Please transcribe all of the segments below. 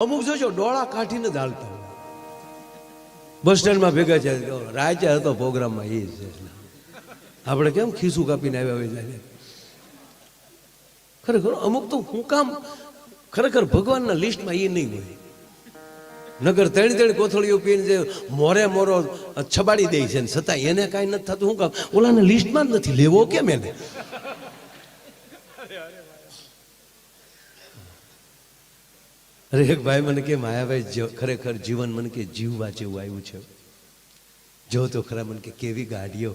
અમુક જોજો, ડોળા કાઢીને જ હાલતા બસ સ્ટેન્ડમાં ભેગા છે. રાજા હતો પ્રોગ્રામમાં, એ છે આપણે કેમ ખીસું કાપીને આવ્યા હોય જાય ખરેખર, અમુક તો હું કામ ખરેખર ભગવાનના લિસ્ટમાં એ નહીં હોય. નગર ત્રણ ત્રણ કોથળીઓ પીને જે મોરે મોરો છબાડી દે છે ને છતાં એને કાંઈ નથી થતું. શું કામ, ઓલાને લિસ્ટમાં જ નથી લેવો કેમ એને? અરે એક ભાઈ મને કે, માયાભાઈ ખરેખર જીવન મને કે જીવવા જેવું આવ્યું છે. જો તો ખરા મને કે, કેવી ગાડીઓ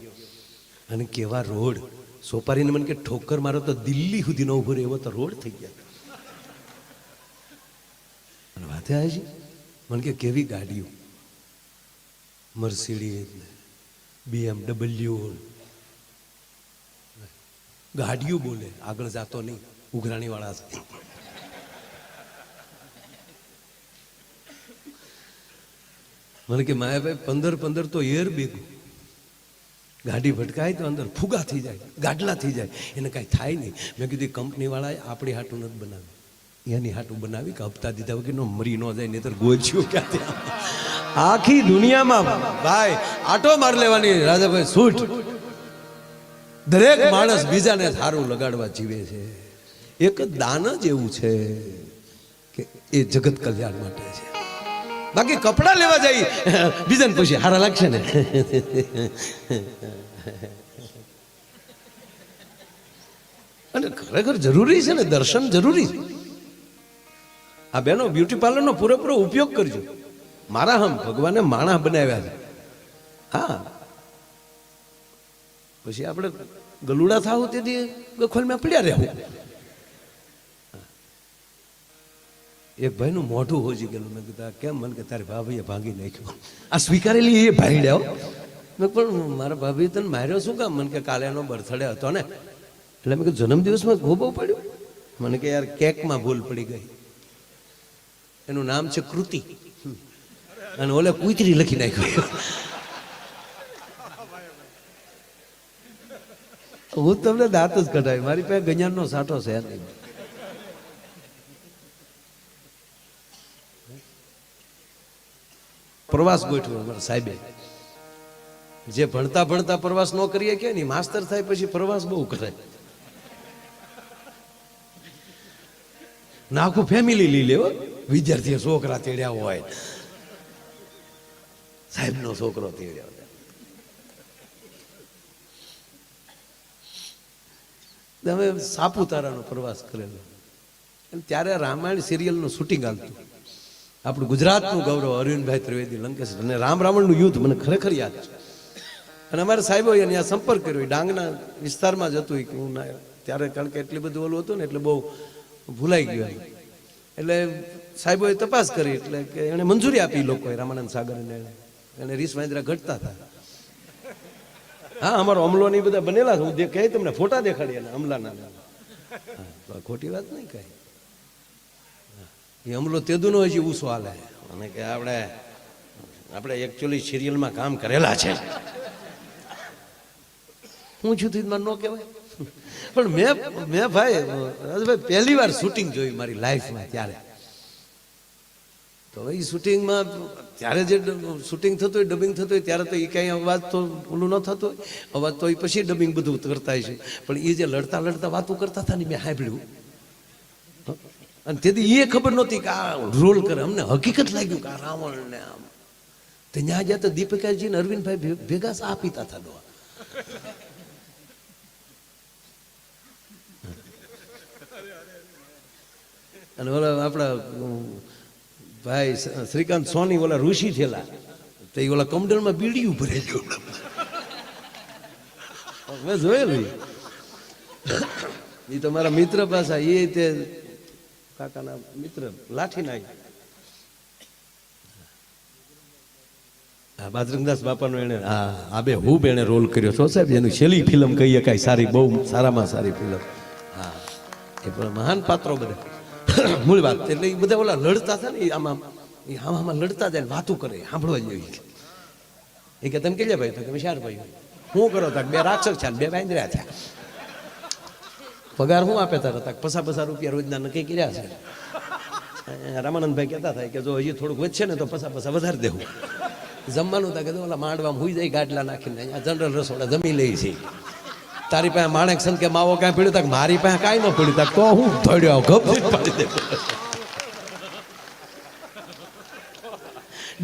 અને કેવા રોડ. સોપારીને મને કે, ઠોકર, મારો તો દિલ્હી સુધી નો ઊભો રહ્યો તો રોડ થઈ ગયા. વાતે આવે મને કે, કેવી ગાડીઓ? મર્સિડીઝ બીએમડબલ્યુ ગાડીઓ બોલે, આગળ જાતો નહીં ઉઘરાણી વાળા છે મને કે માયાભાઈ પંદર પંદર તો એર ભેગું ગાડી ભટકાય તો અંદર ફુગા થઈ જાય, ગાડલા થઈ જાય. એને કાંઈ થાય નહીં. મેં કીધું કંપનીવાળાએ આપણી હાટું નથી બનાવી એની હાટું બનાવી કે હપ્તા દીધા વગર મરી ન જાય, નહીતર ગોચ્યું ક્યાંથી આખી દુનિયામાં ભાઈ, આટો માર લેવાની રાજાભાઈ, સૂટ. દરેક માણસ બીજાને સારું લગાડવા જીવે છે. એક દાન જ એવું છે કે એ જગત કલ્યાણ માટે છે. બાકી કપડા લેવા જઈ બીજાને પૂછે હારા લાગશે ને? અને ખરેખર જરૂરી છે ને, દર્શન જરૂરી. છે આ બેનો બ્યુટી પાર્લરનો પૂરેપૂરો ઉપયોગ કરજો. મારા હમ, ભગવાને માણા બનાવ્યા છે. હા. પછી આપણે ગલુડા થાવ તેથી ગખોલમાં પડ્યા રહેવું. એક ભાઈનું મોઢું હોજી ગયેલું. મેં કીધું કેમ? મને કે, તારી ભાભીએ ભાંગી નાખ્યું. આ સ્વીકારેલી એ ભાઈ લેવો મેં પણ મારા ભાભી તને માર્યો શું કામ? મને કે, કાલે એનો બર્થડે હતો ને. એટલે મેં કીધું જન્મદિવસમાં ગોબો પડ્યો? મને કે, યાર, કેકમાં ભૂલ પડી ગઈ. એનું નામ છે કૃતિ. અને ઓલે કુતરી લખી નાખ્યું. હું તમને દાંત જ કઢાવી. મારી પાસે ગજાનનો સાઠો છે નહીં. પ્રવાસ ગોઠવ્યો અમારા સાહેબે. જે ભણતા ભણતા પ્રવાસ ન કરીએ કે નહીં, માસ્તર થાય પછી પ્રવાસ બહુ કરે ના ફેમિલી લઈ લેવો વિદ્યાર્થી છોકરા તેડ્યા હોય. સાહેબનો છોકરો તેડ્યા અમે સાપુતારાનો પ્રવાસ કરેલો. ત્યારે રામાયણ સિરિયલનું શૂટિંગ હાલતું. આપણું ગુજરાતનું ગૌરવ અરવિંદભાઈ ત્રિવેદી લંકેશ અને રામ રાવણનું યુદ્ધ મને ખરેખર યાદ છે. અને અમારા સાહેબો આ સંપર્ક કર્યો. ડાંગના વિસ્તારમાં જ હતું. કે હું ત્યારે કારણ કે એટલી બધું ઓલું હતું ને એટલે બહુ ભૂલાઈ ગયું. એટલે સાહેબોએ તપાસ કરી એટલે કે એણે મંજૂરી આપી લોકોએ રામાનંદ સાગર એને રીસ વાંદરા ઘટતા હતા. હા અમારો અમલો ને બધા બનેલા હું કહે તમને ફોટા દેખાડી એના અમલાના. હા, તો ખોટી વાત નહીં કઈ એ અમલો તેદુનો હજી ઉસો હાલે. અને કે આપણે આપણે એકચ્યુઅલી સિરિયલમાં કામ કરેલા છે. હું છું થી ન કહેવાય. પણ મેં મેં ભાઈ, રાજભાઈ પહેલી વાર શૂટિંગ જોયું મારી લાઈફમાં ત્યારે. તો એ શૂટિંગમાં ત્યારે જે શૂટિંગ થતું હોય ડબિંગ થતું હોય, ત્યારે તો એ કાંઈ અવાજ તો ઓલું ન થતો હોય. અવાજ તો એ પછી ડબિંગ બધું કરતા હોય છે. પણ એ જે લડતા લડતા વાતો કરતા હતા ને મેં સાંભળ્યું. અને તેથી એ ખબર નહોતી કે આ રોલ કરે. અમને હકીકત લાગ્યું કે આ રાવણ ને આમ. તો ત્યાં જ્યાં તો દીપિકાજી ને અરવિંદભાઈ ભેગા આ પીતા હતા ડોહા. અને ઓલા આપણા ભાઈ શ્રીકાંત સોની ઓલા ઋષિ થયેલા. તો એ ઓલા કમડલમાં બીડીયું ભરેલું મેં જોયેલું એ તો મારા મિત્ર પાસે એ તે કાકાના મિત્ર લાઠી નાખી હા, બાજરંગદાસ બાપાનો એને હા, આ બે હું એને રોલ કર્યો. છો સાહેબ, એની છેલ્લી ફિલ્મ કહીએ કાંઈ? સારી, બહુ સારામાં સારી ફિલ્મ. હા, એ પણ મહાન પાત્રો બધા. મૂળ વાત, એટલે એ બધા ઓલા લડતા હતા ને એ આમાં એ આમાં લડતા જાય વાતું કરે, સાંભળવા જેવી એ કે, તમે કેટલા ભાઈ, તો કે ચાર ભાઈ હું કરો તક બે રાક્ષસ છે બે બાંધર્યા થયા પગાર શું આપે તારા? તા પસા પસા રૂપિયા રોજના નક્કી કર્યા છે. રામાનંદભાઈ કહેતા થાય કે જો હજી થોડુંક વધશે ને તો પસા પસા વધારે દેવું. જમવાનું તા કે ઓલા માંડવામાં હુઈ જાય ગાડલા નાખીને. અહીંયા જનરલ રસોડા જમી લઈ છે. તારી પાસે માણેક સંત કે માવો કાંઈ પીડ્યું તક મારી પાસે કાંઈ ન પીડ્યું તક તો હું ધડ્યો ગભરી પાડી દે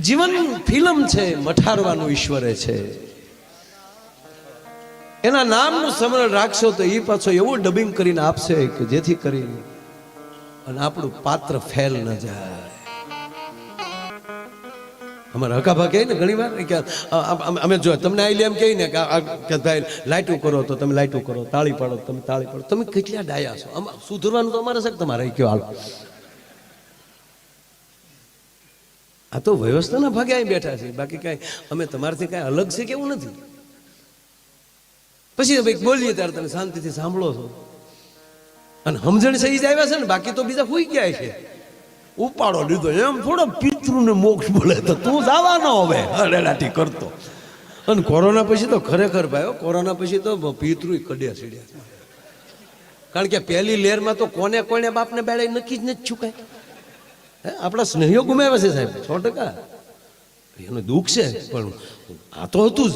જીવન ફિલ્મ છે, મઠારવાનું ઈશ્વરે છે. એના નામનું સ્મરણ રાખશો તો એ પાછો એવું ડબિંગ કરીને આપશે કે જેથી કરીને અને આપણું પાત્ર ફેલ ન જાય. અમારા હકાભા કહે ને ઘણી વાર કે અમે- જો તમને આઈ એમ કહે ને કે ભાઈ લાઈટું કરો તો તમે લાઈટું કરો, તાળી પાડો તમે તાળી પાડો. તમે કેટલા ડાયા છો? સુધરવાનું તો અમારે છે તમારે કયો હાલ. આ તો વ્યવસ્થાના ભાગે અહીં બેઠા છે બાકી કાંઈ અમે તમારાથી કાંઈ અલગ છે કેવું નથી? પછી ભાઈ બોલીએ ત્યારે તમે શાંતિથી સાંભળો છો. અને સમજણ સહી જ આવ્યા છે ને બાકી તો બીજા હોઈ ગયા છે. ઉપાડો લીધો. એમ થોડો પિતૃને મોક્ષ બોલે તો તું જવાનો હવે અડેડાટી કરતો. અને કોરોના પછી તો ખરેખર ભાઈ કોરોના પછી તો પિતૃ કડ્યા સીડ્યા કારણ કે પહેલી લહેરમાં તો કોને કોને બાપને બેડે નક્કી જ નથી છુકાય હે આપણા સ્નેહીઓ ગુમાવ્યા છે સાહેબ સો ટકા. એનું દુઃખ છે પણ આ તો હતું જ.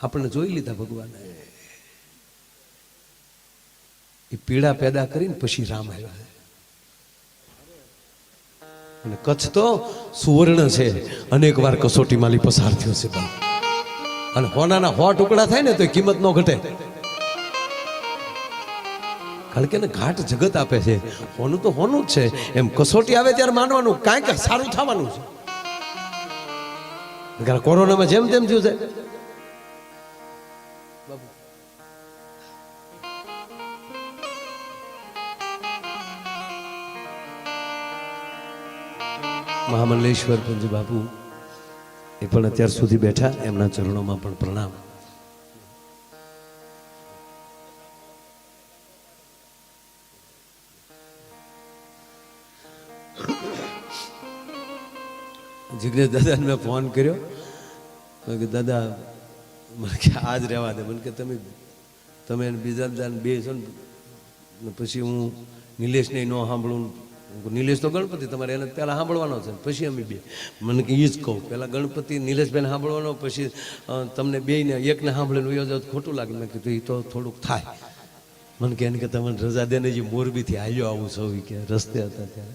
આપણને જોઈ લીધા ભગવાને. એ પીડા પેદા કરીને પછી રામ આવ્યા અને કચ્છ તો સુવર્ણ છે. અનેક વાર કસોટી માલી પસાર થયો છે અને હોનાના હો ટુકડા થાય ને તો કિંમત નો ઘટે. કારણ કે ઘાટ જગત આપે છે. હોનું તો હોનું જ છે. એમ કસોટી આવે ત્યારે માનવાનું, કાંઈક સારું થવાનું છે. કોરોનામાં જેમ તેમ થયું છે. મહામલ્લેશ્વર પંજ બાપુ એ પણ અત્યાર સુધી બેઠા, એમના ચરણોમાં પણ પ્રણામ. જિગ્નેશ દાદાને મેં ફોન કર્યો. કે દાદા, મને કે આજ રહેવા દે. મને કે, તમે તમે બીજા દાદાને બે છો ને પછી હું નિલેશને ન સાંભળું નિલેશ તો ગણપતિ, તમારે એને પહેલાં સાંભળવાનો છે. પછી અમે બે. મને કે એ જ કહું, પહેલાં ગણપતિ નિલેશભાઈને સાંભળવાનો, પછી તમને બેને એકને સાંભળીને યોજાવ ખોટું લાગે. મેં કીધું એ તો થોડુંક થાય. મને કે એને કે તમને રજા દેને જે, મોરબીથી આવ્યો આવું સૌ કે રસ્તે હતા ત્યારે.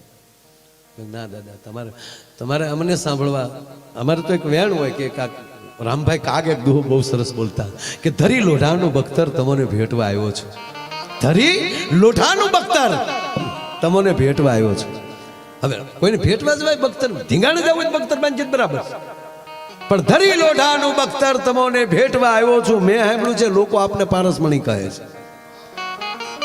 ના દાદા, તમારે તમારે અમને સાંભળવા, અમારે તો એક વેણ હોય કે કાક, રામભાઈ કાગ એક દુહો બહુ સરસ બોલતા. કે ધરી લોઢાનું બખ્તર તમને ભેટવા આવ્યો છું. ધરી લોઢાનું બખ્તર. તમને ભેટવા આવ્યો છું. હવે કોઈને ભેટવા જવાય બખ્તર ધીંગાણે જવું બખ્તર બાંધી બરાબર. પણ ધરી લોઢાનું બખ્તર તમને ભેટવા આવ્યો છું. મેં સાંભળ્યું છે, લોકો આપને પારસમણી કહે છે.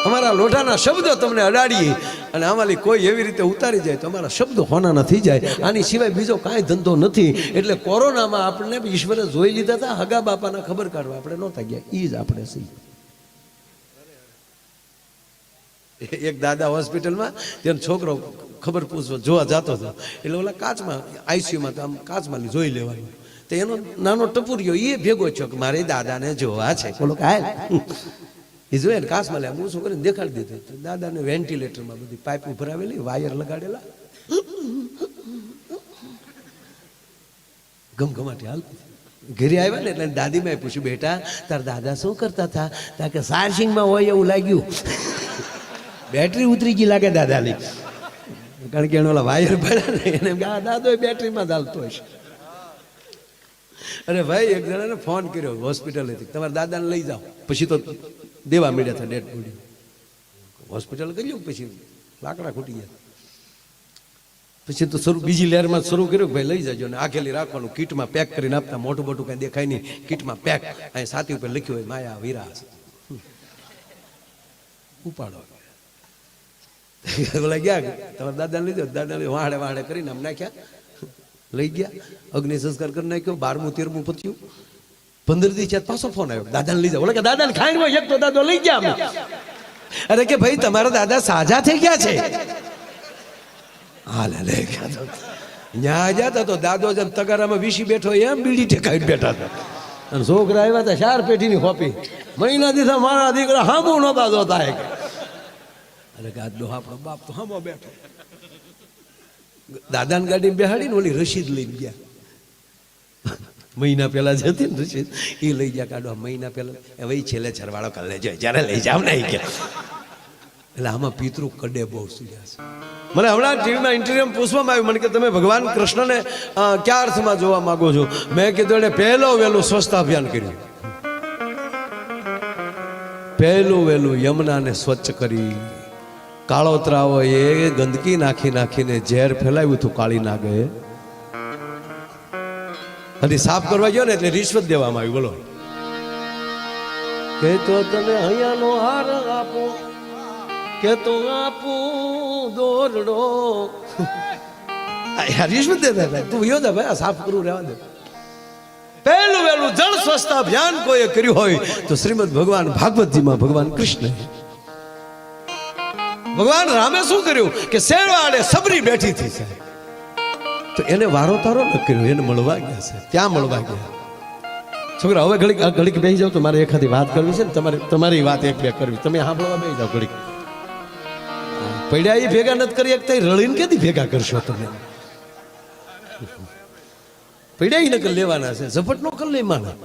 અમારા લોઢાના શબ્દો તમને અડાડીએ અને આમાંથી કોઈ એવી રીતે ઉતારી જાય તો અમારા શબ્દો હોના થઈ જાય. આની સિવાય બીજો કાંઈ ધંધો નથી. એટલે કોરોનામાં આપણને ઈશ્વરે જોઈ લીધા હતા, હગા બાપાના ખબર કાઢવા. આપણે નહોતા ગયા. એ જ આપણે સહી એક દાદા હોસ્પિટલમાં, તેનો છોકરો ખબર પૂછવો જોવા જતો હતો. એટલે ઓલા કાચમાં, આઈસીયુમાં તો આમ કાચમાં જોઈ લેવાનું. તો એનો નાનો ટપુરિયો એ ભેગો છો કે મારે દાદાને જોવા છે. બોલો કાય એ જોઈએ ને કાચમાં લે હું શું કરીને દેખાડી દીધું. દાદાને વેન્ટિલેટરમાં બધી પાઇપ ભરાવેલી વાયર લગાડેલા. ગમગમાટી હાલ ઘરે આવ્યા ને એટલે દાદીમાં પૂછ્યું, બેટા, તાર દાદા શું કરતા હતા? તા કે, સારસિંગમાં હોય એવું લાગ્યું. બેટરી ઉતરી ગઈ લાગે દાદાની. કારણ કે એનો ઓલા વાયર પડ્યા ને, એને આ દાદો બેટરીમાં ચાલતો હશે. અરે ભાઈ, એક જણાને ફોન કર્યો હોસ્પિટલેથી તમારા દાદાને લઈ જાઓ. પછી તો દેવા મળ્યા હતા ડેડ બોડી. હોસ્પિટલ કરી પછી લાકડા ખૂટી ગયા. પછી તો શરૂ, બીજી લહેરમાં શરૂ કર્યું કે ભાઈ, લઈ જાજો ને આખેલી રાખવાનું, કીટમાં પેક કરીને આપતા, મોટું મોટું કાંઈ દેખાય નહીં, કીટમાં પેક. અહીં સાથી ઉપર લખ્યું હોય, માયા વિરાસ. ઉપાડો. ઓલા ગયા તમારા લીધો દાદાને વાહડે વાહડે કરીને આમ નાખ્યા. લઈ ગયા. અગ્નિ સંસ્કાર કરી નાખ્યો. બારમું, તેરમું પત્યું. પંદર દી છે પાછો ફોન આવ્યો. દાદાને જાઓ. ઓલા કે દાદાને ખાઈને હોય એક તો દાદો લઈ ગયા અરે કે ભાઈ, તમારા દાદા સાજા થઈ ગયા છે. હાલે લઈ ગયા ન્યા જતા તો દાદો જેમ તગારામાં વીસી બેઠો એમ બીડી ટેકાવી બેઠા હતા. અને છોકરા આવ્યા હતા ચાર પેટીની હોપી. મહિના દીધા મારા દીકરા હામું નહોતા જોતા એક. અરે ગાદલો આપણો બાપ તો હામો બેઠો. દાદાની ગાડી બેહાડીને ઓલી રસીદ લઈને ગયા. મહિના પહેલા જ ને રસીદ એ લઈ ગયા કાઢો મહિના પહેલા, હવે છેલ્લે છરવાળો કાલે લેજો જ્યારે લઈ જાવ ને એટલે આમાં પિતૃ કડે બહુ સુજ્યા છે. મને હમણાં ટીવીમાં ઇન્ટરવ્યુ પૂછવામાં આવ્યું, મને કે તમે ભગવાન કૃષ્ણને ક્યાં અર્થમાં જોવા માગો છો? મેં કીધું એને પહેલો વહેલું સ્વચ્છતા અભિયાન કર્યું. પહેલું વહેલું યમુનાને સ્વચ્છ કરી. કાળોતરાઓ એ ગંદકી નાખી નાખીને ઝેર ફેલાવ્યું હતું કાળી નાગે. અને સાફ કરવા ગયો ને એટલે રિશ્વત દેવામાં આવી બોલો. કે તો તને અહીંયાનો હાર આપો કે તો આપું દોરડો. રિશ્વત દેતા તું યો દે ભાઈ સાફ કરવું રહેવા દે. પહેલું વહેલું જળ સ્વચ્છતા અભિયાન કોઈએ કર્યું હોય તો શ્રીમદ ભગવાન ભાગવતજીમાં ભગવાન કૃષ્ણ ભગવાન રામે શું કર્યું? કે શેરવાડે સબરી બેઠી થઈ છે તો એને વારો તારો ન કર્યો, એને મળવા ગયા છે. ત્યાં મળવા ગયા. છોકરા, હવે ઘડીક ઘડીક બેસી જાવ તો મારે એખાદી વાત કરવી છે ને, તમારે, તમારી વાત એક બે કરવી. તમે સાંભળવા બેસી જાઓ ઘડીક. પડ્યા એ ભેગા નથી કરી શકતા રળીને કેથી ભેગા કરશો તમે? પડ્યા નકલ લેવાના છે, ઝપટ નો કલ લેવાના.